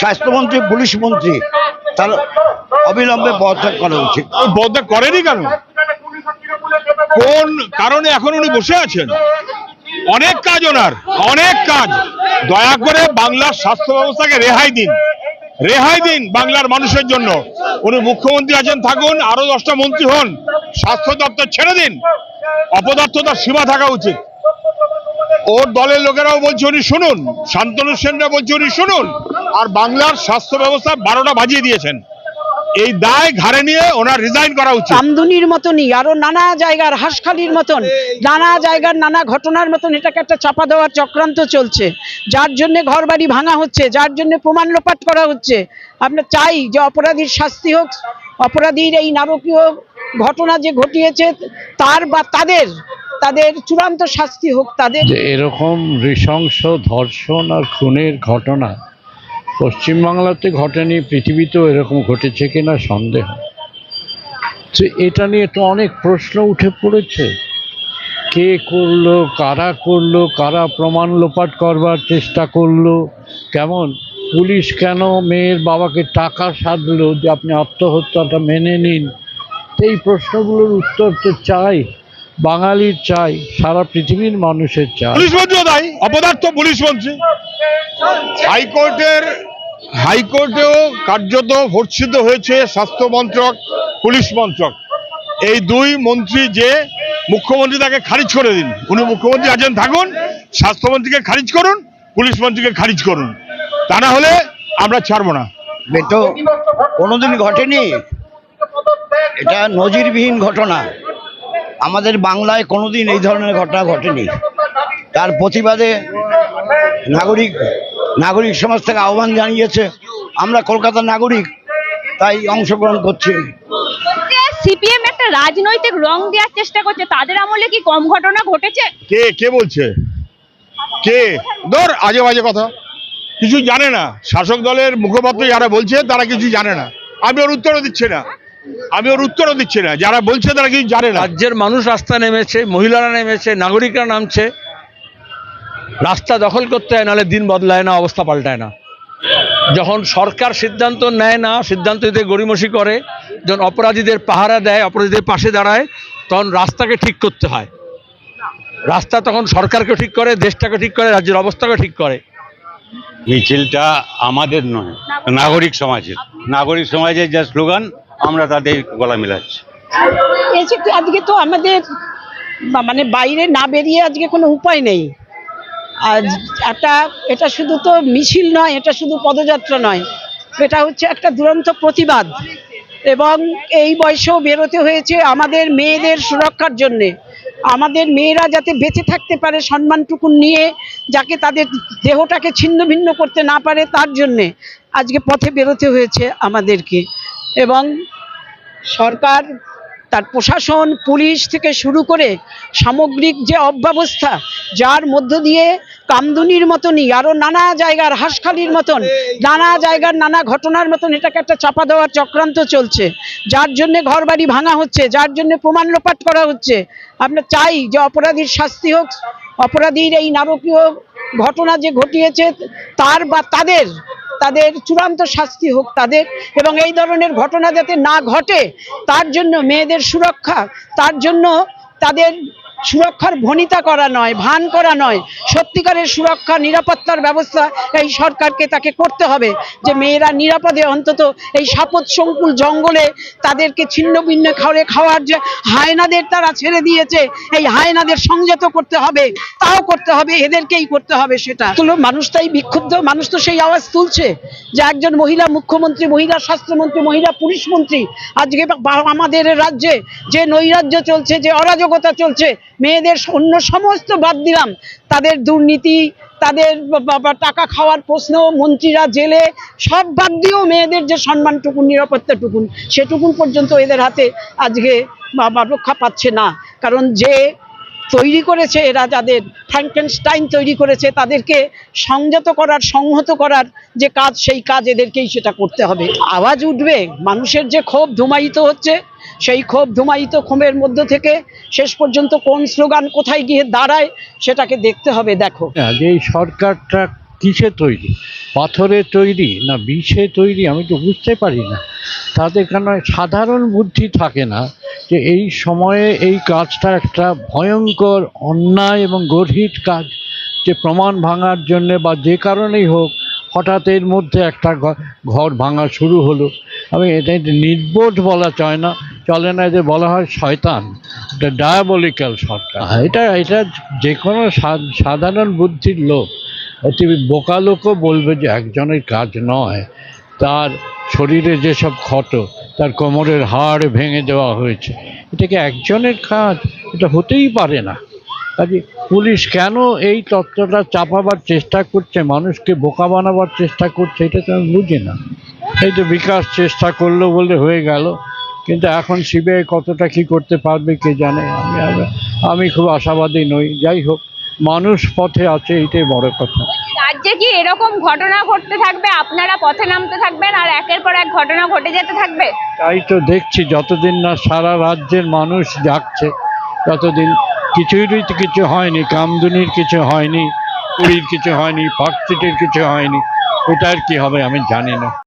স্বাস্থ্যমন্ত্রী, পুলিশ মন্ত্রী, তার অবিলম্বে পদত্যাগ করা উচিত। পদত্যাগ করেনি কেন? কোন কারণে এখন উনি বসে আছেন? অনেক কাজ ওনার, অনেক কাজ। দয়া করে বাংলার স্বাস্থ্য ব্যবস্থাকে রেহাই দিন। রেহাই দিন বাংলার মানুষের জন্য। উনি মুখ্যমন্ত্রী আছেন, থাকুন, আরও দশটা মন্ত্রী হন। স্বাস্থ্য দপ্তর ছেড়ে দিন। অপদার্থতার সীমা থাকা উচিত। ওর দলের লোকেরাও বলছে উনি শুনুন, শান্তনু সেনরা বলছে উনি শুনুন। আর বাংলার স্বাস্থ্য ব্যবস্থা বারোটা বাজিয়ে দিয়েছেন। এই দায় ঘাড়ে নিয়ে ওনার রিজাইন করা উচিত। কামদুনির মতনই আরও নানা জায়গার হাঁসখালির মতন নানা জায়গার নানা ঘটনার মতন এটাকে একটা চাপা দেওয়ার চক্রান্ত চলছে। যার জন্য ঘরবাড়ি ভাঙা হচ্ছে যার জন্য প্রমাণ লোপাট করা হচ্ছে। আমরা চাই যে অপরাধীর শাস্তি হোক অপরাধীর এই নারকীয় ঘটনা যে ঘটিয়েছে তার বা তাদের তাদের চূড়ান্ত শাস্তি হোক তাদের এরকম নৃশংস ধর্ষণ আর খুনের ঘটনা পশ্চিমবাংলাতে ঘটেনি, পৃথিবীতেও এরকম ঘটেছে কিনা সন্দেহ। তো এটা নিয়ে তো অনেক প্রশ্ন উঠে পড়েছে। কে করল, কারা করল, কারা প্রমাণ লোপাট করবার চেষ্টা করল, কেমন? পুলিশ কেন মেয়ের বাবাকে টাকা সাধলো যে আপনি আত্মহত্যাটা মেনে নিন? এই প্রশ্নগুলোর উত্তর তো চাই। বাঙালির চাই সারা পৃথিবীর মানুষের চাই। পুলিশ মন্ত্রীও দায়ী অপদার্থ পুলিশ মন্ত্রী। হাইকোর্টের হাইকোর্টেও কার্যত ভর্ৎসিত হয়েছে স্বাস্থ্য মন্ত্রক পুলিশ মন্ত্রক। এই দুই মন্ত্রী যে মুখ্যমন্ত্রী তাকে খারিজ করে দিন। উনি মুখ্যমন্ত্রী আছেন থাকুন স্বাস্থ্যমন্ত্রীকে খারিজ করুন পুলিশ মন্ত্রীকে খারিজ করুন। তা না হলে আমরা ছাড়বো না। তো কোনোদিন ঘটেনি। এটা নজিরবিহীন ঘটনা। আমাদের বাংলায় কোনোদিন এই ধরনের ঘটনা ঘটেনি। তার প্রতিবাদে নাগরিক নাগরিক সমাজ থেকে আহ্বান জানিয়েছে আমরা কলকাতার নাগরিক তাই অংশগ্রহণ করছি। সিপিএম একটা রাজনৈতিক রং দেওয়ার চেষ্টা করছে তাদের আমলে কি কম ঘটনা ঘটেছে? কে কে বলছে? কে? ধর আজে বাজে কথা। কিছু জানে না। শাসক দলের মুখপাত্র যারা বলছে তারা কিছু জানে না। আমি ওর উত্তরও দিচ্ছি না। আমি ওর উত্তরও দিচ্ছি না। যারা বলছে তারা কিছু জানে না। রাজ্যের মানুষ রাস্তায় নেমেছে মহিলারা নেমেছে নাগরিকরা নামছে। রাস্তা দখল করতে হয় নাহলে দিন বদলায় না অবস্থা পাল্টায় না। যখন সরকার সিদ্ধান্ত নেয় না সিদ্ধান্ত নিতে গড়িমসি করে যখন অপরাধীদের পাহারা দেয় অপরাধীদের পাশে দাঁড়ায় তখন রাস্তাকে ঠিক করতে হয়। রাস্তা তখন সরকারকে ঠিক করে দেশটাকে ঠিক করে রাজ্যের অবস্থাকে ঠিক করে। মিছিলটা আমাদের নয় নাগরিক সমাজের। নাগরিক সমাজের যা স্লোগান আমরা তাদের গলা মিলাচ্ছি। আজকে তো আমাদের মানে বাইরে না বেরিয়ে আজকে কোনো উপায় নেই। আজ একটা, এটা শুধু তো মিছিল নয়, এটা শুধু পদযাত্রা নয়। এটা হচ্ছে একটা দুরন্ত প্রতিবাদ। এবং এই বয়সেও বেরোতে হয়েছে আমাদের মেয়েদের সুরক্ষার জন্যে। আমাদের মেয়েরা যাতে বেঁচে থাকতে পারে সম্মানটুকু নিয়ে, যাকে তাদের দেহটাকে ছিন্ন ভিন্ন করতে না পারে তার জন্যে আজকে পথে বেরোতে হয়েছে আমাদেরকে। এবং সরকার, তার প্রশাসন, পুলিশ থেকে শুরু করে সামগ্রিক যে অব্যবস্থা, যার মধ্য দিয়ে কামদুনির মতনই আরও নানা জায়গার হাঁসখালির মতন, নানা জায়গার নানা ঘটনার মতন এটাকে একটা চাপা দেওয়ার চক্রান্ত চলছে। যার জন্য ঘরবাড়ি ভাঙা হচ্ছে, যার জন্য প্রমাণ লোপাট করা হচ্ছে। আমরা চাই যে অপরাধীর শাস্তি হোক, অপরাধীর এই নারকীয় ঘটনা যে ঘটিয়েছে, তার বা তাদের তাদের চূড়ান্ত শাস্তি হোক তাদের এবং এই ধরনের ঘটনা যাতে না ঘটে, তার জন্য মেয়েদের সুরক্ষা, তার জন্য তাদের সুরক্ষার ভনিতা করা নয়, ভান করা নয়। সত্যিকারের সুরক্ষা, নিরাপত্তার ব্যবস্থা এই সরকারকে তাকে করতে হবে। যে মেয়েরা নিরাপদে অন্তত এই সাপত সংকুল জঙ্গলে তাদেরকে ছিন্ন ভিন্ন খাওয়ারে খাওয়ার যে হায়নাদের তারা ছেড়ে দিয়েছে, এই হায়নাদের সংযত করতে হবে। তাও করতে হবে, এদেরকেই করতে হবে সেটা। মানুষ তাই বিক্ষুব্ধ, মানুষ তো সেই আওয়াজ তুলছে যে একজন মহিলা মুখ্যমন্ত্রী, মহিলা স্বাস্থ্যমন্ত্রী, মহিলা পুলিশ মন্ত্রী, আজকে আমাদের রাজ্যে যে নৈরাজ্য চলছে, যে অরাজকতা চলছে মেয়েদের অন্য সমস্ত বাদ দিলাম। তাদের দুর্নীতি, তাদের টাকা খাওয়ার প্রশ্ন, মন্ত্রীরা জেলে, সব বাদ দিয়েও মেয়েদের যে সম্মানটুকুন, নিরাপত্তাটুকুন, সেটুকুন পর্যন্ত এদের হাতে আজকে রক্ষা পাচ্ছে না। কারণ যে তৈরি করেছে, এরা যাদের ফ্র্যাঙ্কেনস্টাইন তৈরি করেছে, তাদেরকে সংযত করার, সংহত করার যে কাজ, সেই কাজ এদেরকেই সেটা করতে হবে। আওয়াজ উঠবে, মানুষের যে ক্ষোভ ধুমায়িত হচ্ছে, সেই ক্ষোভ ধুমায়িত ক্ষোভের মধ্য থেকে শেষ পর্যন্ত কোন স্লোগান কোথায় গিয়ে দাঁড়ায়, সেটাকে দেখতে হবে, দেখো। যে সরকারটা কিসে তৈরি? পাথরে তৈরি না বিষে তৈরি? আমি তো বুঝতে পারি না। তাদের কেন সাধারণ বুদ্ধি থাকে না? যে এই সময়ে এই কাজটা একটা ভয়ঙ্কর, অন্যায় এবং গর্হিত কাজ যে প্রমাণ ভাঙার জন্য বা যে কারণেই হোক, হঠাৎ এর মধ্যে একটা ঘর ভাঙা শুরু হলো। আমি এটা নির্বোধ বলা চয় না, চলে না যে বলা হয় শয়তান এটা ডায়াবলিক্যাল সরকার। এটা এটা যে কোনো সাধারণ বুদ্ধির লোক, অতি বোকা লোকও বলবে যে একজনের কাজ নয়, তার শরীরে যেসব ক্ষত তার কোমরের হাড় ভেঙে দেওয়া হয়েছে। এটা কি একজনের কাজ, এটা হতেই পারে না। কাজে পুলিশ কেন এই তত্ত্বটা চাপাবার চেষ্টা করছে, মানুষকে বোকা বানাবার চেষ্টা করছে, এটা তো আমি বুঝি না। এই তো বিকাশ চেষ্টা করল বলে হয়ে গেল, কিন্তু এখন সিবিআই কতটা কি করতে পারবে কে জানে। আমি- আমি খুব আশাবাদী নই। যাই হোক মানুষ পথে আছে এইটাই বড় কথা। রাজ্যে কি এরকম ঘটনা ঘটতে থাকবে? আপনারা পথে নামতে থাকবেন আর একের পর এক ঘটনা ঘটে যেতে থাকবে? তাই তো দেখছি যতদিন না সারা রাজ্যের মানুষ যাচ্ছে ততদিন কিছুরই তো কিছু হয়নি কামদুনির কিছু হয়নি পুরীর কিছু হয়নি পার্কস্ট্রিটের কিছু হয়নি এটা আর কি হবে আমি জানি না।